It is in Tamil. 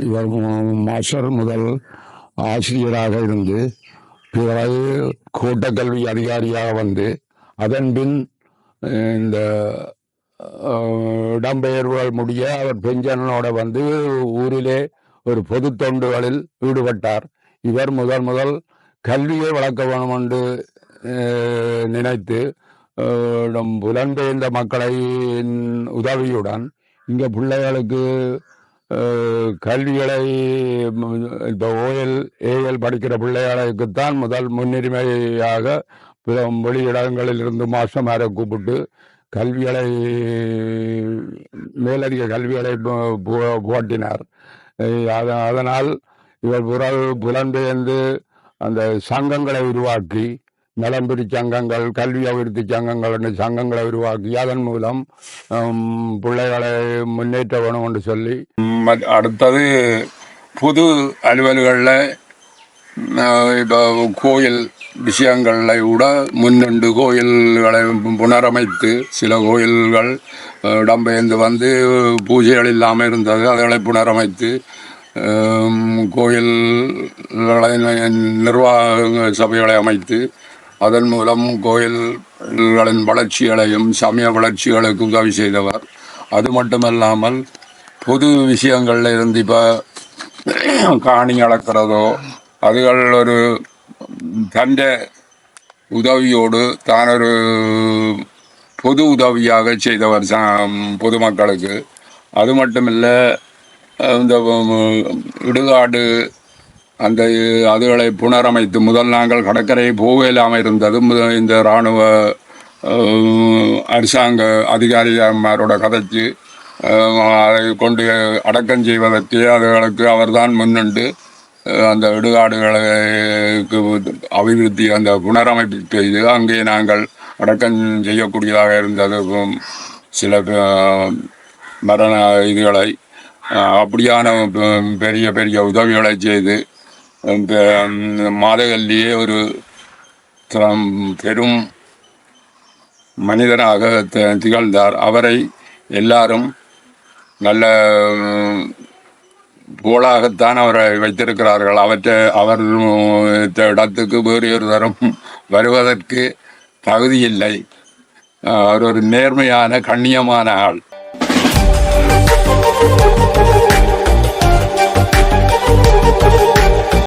இவர் மாஸ்டர் முதல் ஆசிரியராக இருந்து பிறகு கூட்டக்கல்வி அதிகாரியாக வந்து அதன் பின் இந்த இடம்பெயர்வுகள் முடிய அவர் பெஞ்சனோட வந்து ஊரிலே ஒரு பொது தொண்டுகளில் ஈடுபட்டார். இவர் முதல் முதல் கல்வியை வளர்க்க வேணும் என்று நினைத்து அஹ், நம் புலம்பெயர்ந்த மக்களை உதவியுடன் இங்கே பிள்ளைகளுக்கு கல்விகளை இந்த ஓஎல் ஏஎல் படிக்கிற பிள்ளைகளுக்குத்தான் முதல் முன்னுரிமையாக பிற வெளியிடங்களில் இருந்து மாஸ்டர்மாரை கூப்பிட்டு கல்விகளை மேலதிக கல்விகளை போட்டினார் அதனால் இவர் புற புலம்பெயர்ந்து அந்த சங்கங்களை உருவாக்கி நலம்புரி சங்கங்கள் கல்வி அபிவிருத்தி சங்கங்கள் என்ற சங்கங்களை உருவாக்கி அதன் மூலம் பிள்ளைகளை முன்னேற்ற வேணும் என்று சொல்லி. அடுத்தது புது அலுவல்களில் இப்போ கோயில் விஷயங்களில் கூட முன்னின்று கோயில்களை புனரமைத்து சில கோயில்கள் இடம்பெயர்ந்து வந்து பூஜைகள் இல்லாமல் இருந்தது அதுகளை புனரமைத்து கோயில்களை நிர்வாக சபைகளை அமைத்து அதன் மூலம் கோயில்களின் வளர்ச்சிகளையும் சமய வளர்ச்சிகளுக்கு உதவி செய்தவர். அது மட்டுமல்லாமல் பொது விஷயங்களில் இருந்து இப்போ காணி அளக்கிறதோ அதுகள் ஒரு தண்ட உதவியோடு தான் ஒரு பொது உதவியாக செய்தவர் ச- பொதுமக்களுக்கு. அது மட்டுமில்லை இந்த இடுகாடு அந்த அதுகளை புனரமைத்து முதல் நாங்கள் கடற்கரை போகலாமல் இருந்தது இந்த இராணுவ அரசாங்க அதிகாரிமாரோட கதைச்சு அதை கொண்டு அடக்கம் செய்வதற்கு அதுகளுக்கு அவர்தான் முன்னின்று அந்த இடுகாடுகளுக்கு அபிவிருத்தி அந்த புனரமைப்பு செய்து அங்கே நாங்கள் அடக்கம் செய்யக்கூடியதாக இருந்தது. சில மரண இதுகளை அப்படியான பெ- பெரிய பெரிய உதவிகளை செய்து மாதகல்லியே ஒரு பெரும் மனிதனாக திகழ்ந்தார். அவரை எல்லாரும் நல்ல உம், புகழாகத்தான் அவரை வைத்திருக்கிறார்கள். அவற்றை அவர் இடத்துக்கு வேறு ஒரு தரம் வருவதற்கு தகுதியில்லை. அவர் ஒரு நேர்மையான கண்ணியமான ஆள்.